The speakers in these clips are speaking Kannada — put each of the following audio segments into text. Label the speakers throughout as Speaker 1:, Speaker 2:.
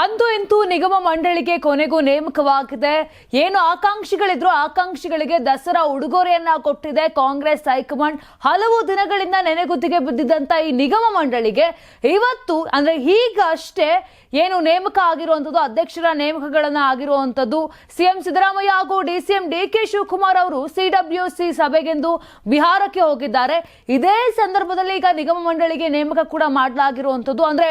Speaker 1: ಅಂತೂ ಇಂತೂ ನಿಗಮ ಮಂಡಳಿಗೆ ಕೊನೆಗೂ ನೇಮಕವಾಗಿದೆ. ಏನು ಆಕಾಂಕ್ಷಿಗಳಿದ್ರು ಆಕಾಂಕ್ಷಿಗಳಿಗೆ ದಸರಾ ಉಡುಗೊರೆಯನ್ನ ಕೊಟ್ಟಿದೆ ಕಾಂಗ್ರೆಸ್ ಹೈಕಮಾಂಡ್. ಹಲವು ದಿನಗಳಿಂದ ನೆನೆಗುತ್ತಿಗೆ ಬಿದ್ದಿದ್ದಂತ ಈ ನಿಗಮ ಮಂಡಳಿಗೆ ಇವತ್ತು ಅಂದ್ರೆ ಈಗ ಅಷ್ಟೇ ಏನು ನೇಮಕ ಆಗಿರುವಂಥದ್ದು ಅಧ್ಯಕ್ಷರ ನೇಮಕಗಳನ್ನ ಆಗಿರುವಂಥದ್ದು ಸಿಎಂ ಸಿದ್ದರಾಮಯ್ಯ ಹಾಗೂ D CM D K Shivakumar ಅವರು ಸಿಡಬ್ಲ್ಯೂ ಸಿ ಸಭೆಗೆಂದು ಬಿಹಾರಕ್ಕೆ ಹೋಗಿದ್ದಾರೆ. ಇದೇ ಸಂದರ್ಭದಲ್ಲಿ ಈಗ ನಿಗಮ ಮಂಡಳಿಗೆ ನೇಮಕ ಕೂಡ ಮಾಡಲಾಗಿರುವಂಥದ್ದು ಅಂದ್ರೆ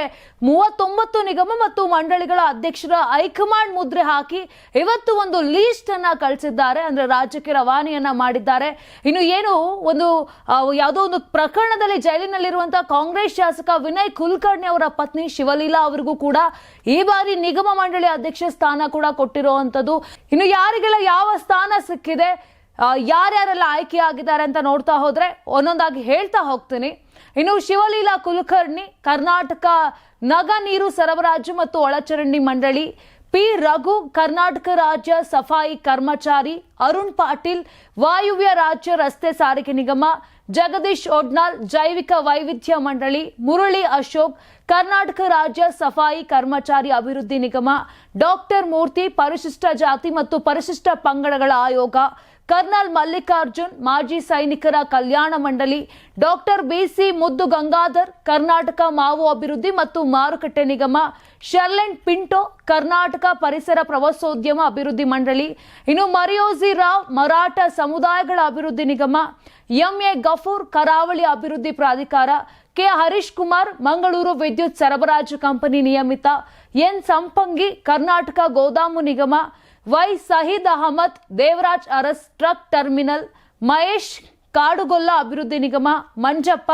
Speaker 1: ಮೂವತ್ತೊಂಬತ್ತು ನಿಗಮ ಮತ್ತು ಮಂಡಳಿಗಳ ಅಧ್ಯಕ್ಷರ ಹೈಕಮಾಂಡ್ ಮುದ್ರೆ ಹಾಕಿ ಇವತ್ತು ಒಂದು ಲೀಸ್ಟ್ ಅನ್ನ ಕಳಿಸಿದ್ದಾರೆ, ಅಂದ್ರೆ ರಾಜ್ಯಕ್ಕೆ ರವಾನೆಯನ್ನ ಮಾಡಿದ್ದಾರೆ. ಇನ್ನು ಏನು ಒಂದು ಯಾವುದೋ ಒಂದು ಪ್ರಕರಣದಲ್ಲಿ ಜೈಲಿನಲ್ಲಿರುವಂತಹ ಕಾಂಗ್ರೆಸ್ ಶಾಸಕ ವಿನಯ್ ಕುಲಕರ್ಣಿ ಅವರ ಪತ್ನಿ ಶಿವಲೀಲಾ ಅವರಿಗೂ ಕೂಡ ಈ ಬಾರಿ ನಿಗಮ ಮಂಡಳಿ ಅಧ್ಯಕ್ಷ ಸ್ಥಾನ ಕೂಡ ಕೊಟ್ಟಿರುವಂತದ್ದು. ಇನ್ನು ಯಾರಿಗೆಲ್ಲ ಯಾವ ಸ್ಥಾನ ಸಿಕ್ಕಿದೆ ಯಾರ್ಯಾರೆಲ್ಲ ಆಯ್ಕೆಯಾಗಿದ್ದಾರೆ ಅಂತ ನೋಡ್ತಾ ಹೋದರೆ ಒಂದೊಂದಾಗಿ ಹೇಳ್ತಾ ಹೋಗ್ತೀನಿ. ಇನ್ನು ಶಿವಲೀಲಾ ಕುಲಕರ್ಣಿ, ಕರ್ನಾಟಕ ನಗ ನೀರು ಸರಬರಾಜು ಮತ್ತು ಒಳಚರಂಡಿ ಮಂಡಳಿ, ಪಿ ರಘು, ಕರ್ನಾಟಕ ರಾಜ್ಯ ಸಫಾಯಿ ಕರ್ಮಚಾರಿ, ಅರುಣ್ ಪಾಟೀಲ್, ವಾಯುವ್ಯ ರಾಜ್ಯ ರಸ್ತೆ ಸಾರಿಗೆ ನಿಗಮ, ಜಗದೀಶ್ ಒಡ್ನಾಲ್ ಜೈವಿಕ ವೈವಿಧ್ಯ ಮಂಡಳಿ, ಮುರಳಿ ಅಶೋಕ್, ಕರ್ನಾಟಕ ರಾಜ್ಯ ಸಫಾಯಿ ಕರ್ಮಚಾರಿ ಅಭಿವೃದ್ಧಿ ನಿಗಮ, ಡಾಕ್ಟರ್ ಮೂರ್ತಿ, ಪರಿಶಿಷ್ಟ ಜಾತಿ ಮತ್ತು ಪರಿಶಿಷ್ಟ ಪಂಗಡಗಳ ಆಯೋಗ ಕರ್ನಲ್ ಮಲ್ಲಿಕಾರ್ಜುನ್, ಮಾಜಿ ಸೈನಿಕರ ಕಲ್ಯಾಣ ಮಂಡಳಿ, ಡಾಕ್ಟರ್ ಬಿಸಿ ಮುದ್ದು ಗಂಗಾಧರ್, ಕರ್ನಾಟಕ ಮಾವು ಅಭಿವೃದ್ಧಿ ಮತ್ತು ಮಾರುಕಟ್ಟೆ ನಿಗಮ, ಶರ್ಲೆನ್ ಪಿಂಟೋ, ಕರ್ನಾಟಕ ಪರಿಸರ ಪ್ರವಾಸೋದ್ಯಮ ಅಭಿವೃದ್ಧಿ ಮಂಡಳಿ, ಇನ್ನು ಮರಿಯೋಜಿ ರಾವ್, ಮರಾಠ ಸಮುದಾಯಗಳ ಅಭಿವೃದ್ಧಿ ನಿಗಮ ಎಂ ಎ ಗಫೂರ್, ಕರಾವಳಿ ಅಭಿವೃದ್ಧಿ ಪ್ರಾಧಿಕಾರ, ಕೆ. ಹರೀಶ್ ಕುಮಾರ್, ಮಂಗಳೂರು ವಿದ್ಯುತ್ ಸರಬರಾಜು ಕಂಪನಿ ನಿಯಮಿತ, ಎನ್. ಸಂಪಂಗಿ, ಕರ್ನಾಟಕ ಗೋದಾಮು ನಿಗಮ Y Saheed Ahmed Devaraj Urs truck terminal, Mahesh Kadugolla ಅಭಿವೃದ್ಧಿ ನಿಗಮ, ಮಂಜಪ್ಪ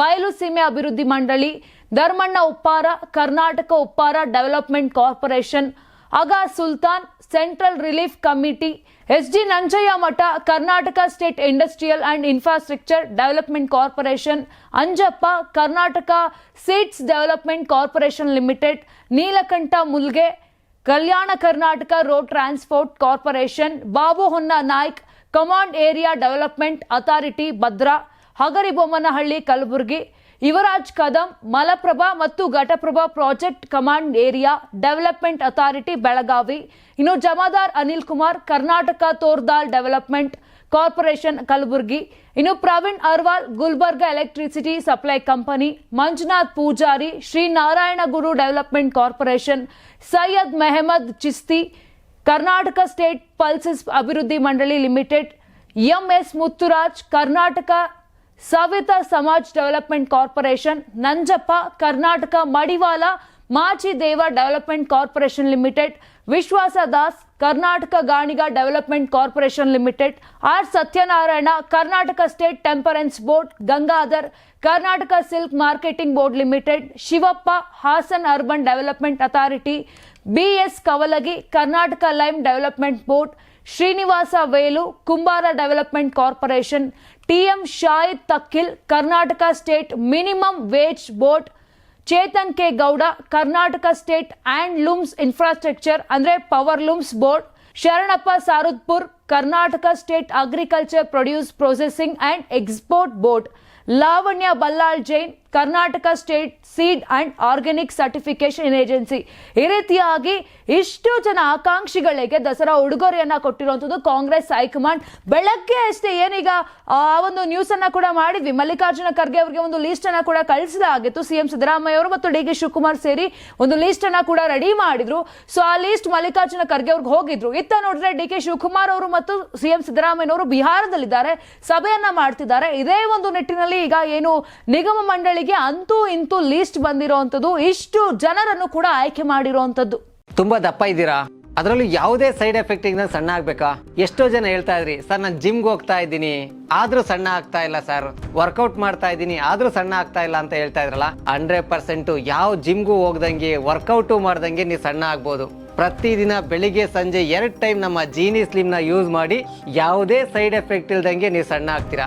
Speaker 1: ಬಯಲು ಸೀಮೆ ಅಭಿವೃದ್ಧಿ ಮಂಡಳಿ, Dharmanna Uppara, Karnataka Uppara development corporation Aga Sultan central relief committee S D Nanjayya Math, Karnataka state industrial and infrastructure development corporation, Anjappa Karnataka seeds development corporation limited, Neelakantha Mulge Kalyana Karnataka road transport corporation Babu Honna Naik, command area development authority Bhadra, Hagaribommanahalli Kalaburagi Yuvaraj Kadam, Malaprabha ಮತ್ತು Ghataprabha project command area development authority Belagavi. ಇನ್ನು ಜಮಾದಾರ್ ಅನಿಲ್ ಕುಮಾರ್, ಕರ್ನಾಟಕ ತೋರ್ದಾಲ್ ಡೆವಲಪ್ಮೆಂಟ್ ಕಾರ್ಪೊರೇಷನ್ ಕಲಬುರಗಿ. ಇನ್ನು Praveen Arwal, Gulbarga electricity supply company. Manjunath Pujari, Shri Narayana Guru development corporation. Syed Mohammed Chishti, Karnataka state pulses ಅಭಿವೃದ್ಧಿ ಮಂಡಳಿ limited. MS Muthuraj, Karnataka Savita Samaj development corporation, Nanjappa, Karnataka Madivala Maji Deva development corporation limited, Vishwasa Das, Karnataka Ganiga development corporation limited, R Satyanarayana, Karnataka state temperance board, Gangadhar, Karnataka silk marketing board limited, Shivappa, Hassan urban development authority BS Kavalagi, Karnataka lime development board Srinivasa Velu Kumbara development corporation TM Shahid Takkil Karnataka state minimum wage board Chetan K Gowda Karnataka state handlooms infrastructure ಅಂದರೆ power looms board Sharanappa Sarudpur Karnataka state agriculture produce processing and export board Lavanya Ballal Jain, Karnataka state seed and organic certification agency. ಈ ರೀತಿಯಾಗಿ ಇಷ್ಟು ಜನ ಆಕಾಂಕ್ಷಿಗಳಿಗೆ ದಸರಾ ಉಡುಗೊರೆಯನ್ನ ಕೊಟ್ಟಿರುವಂಥದ್ದು ಕಾಂಗ್ರೆಸ್ ಹೈಕಮಾಂಡ್. ಬೆಳಗ್ಗೆ ಅಷ್ಟೇ ಏನೀಗ, ಆ ಒಂದು ನ್ಯೂಸ್ ಅನ್ನ ಕೂಡ ಮಾಡಿದ್ವಿ. ಮಲ್ಲಿಕಾರ್ಜುನ ಖರ್ಗೆ ಅವರಿಗೆ ಒಂದು ಲಿಸ್ಟ್ ಅನ್ನ ಕೂಡ ಕಳಿಸಲಾಗಿತ್ತು ಸಿಎಂ ಸಿದ್ದರಾಮಯ್ಯ ಅವರು ಮತ್ತು ಡಿ ಕೆ ಶಿವಕುಮಾರ್ ಸೇರಿ ಒಂದು ಲಿಸ್ಟ್ ಅನ್ನ ಕೂಡ ರೆಡಿ ಮಾಡಿದ್ರು. ಸೊ ಆ ಲಿಸ್ಟ್ ಮಲ್ಲಿಕಾರ್ಜುನ ಖರ್ಗೆ ಅವ್ರಿಗೆ ಹೋಗಿದ್ರು. ಇತ್ತ ನೋಡಿದ್ರೆ ಡಿ ಕೆ ಶಿವಕುಮಾರ್ ಅವರು ಮತ್ತು ಸಿಎಂ ಸಿದ್ದರಾಮಯ್ಯನವರು ಬಿಹಾರದಲ್ಲಿದ್ದಾರೆ. ಸಭೆಯನ್ನ ಮಾಡ್ತಿದ್ದಾರೆ. ಇದೇ ಒಂದು ನಿಟ್ಟಿನಲ್ಲಿ ಈಗ ಏನು ನಿಗಮ ಮಂಡಳಿಗೆ ಅಂತೂ ಇಂತೂ ಲೀಸ್ಟ್ ಬಂದಿರುವಂತದ್ದು ಇಷ್ಟು ಜನರನ್ನು ಕೂಡ ಆಯ್ಕೆ ಮಾಡಿರುವಂತದ್ದು
Speaker 2: ತುಂಬಾ ದಪ್ಪ ಇದ್ದೀರಾ? ಅದರಲ್ಲೂ ಯಾವುದೇ ಸೈಡ್ ಎಫೆಕ್ಟ್ ಇದ್ರೆ ಸಣ್ಣ ಆಗ್ಬೇಕಾ? ಎಷ್ಟೋ ಜನ ಹೇಳ್ತಾ ಇದ್ರಿ, ಸರ್, ನಾನು ಜಿಮ್ಗೆ ಹೋಗ್ತಾ ಇದ್ದೀನಿ. ಆದ್ರೂ ಸಣ್ಣ ಆಗ್ತಾ ಇಲ್ಲ ಸರ್ ವರ್ಕೌಟ್ ಮಾಡ್ತಾ ಇದ್ದೀನಿ, ಆದ್ರೂ ಸಣ್ಣ ಆಗ್ತಾ ಇಲ್ಲ ಅಂತ ಹೇಳ್ತಾ ಇದ್ರಲ್ಲ ಹಂಡ್ರೆಡ್ ಪರ್ಸೆಂಟ್ ಯಾವ ಜಿಮ್ಗೂ ಹೋಗ್ದಂಗೆ ವರ್ಕೌಟ್ ಮಾಡ್ದಂಗೆ ನೀವು ಸಣ್ಣ ಆಗ್ಬೋದು. ಪ್ರತಿದಿನ ಬೆಳಿಗ್ಗೆ, ಸಂಜೆ ಎರಡು ಟೈಮ್ ನಮ್ಮ ಜೀನಿ ಸ್ಲಿಮ್ನ ಯೂಸ್ ಮಾಡಿ, ಯಾವುದೇ ಸೈಡ್ ಎಫೆಕ್ಟ್ ಇಲ್ದಂಗೆ ನೀವು ಸಣ್ಣ ಆಗ್ತೀರಾ?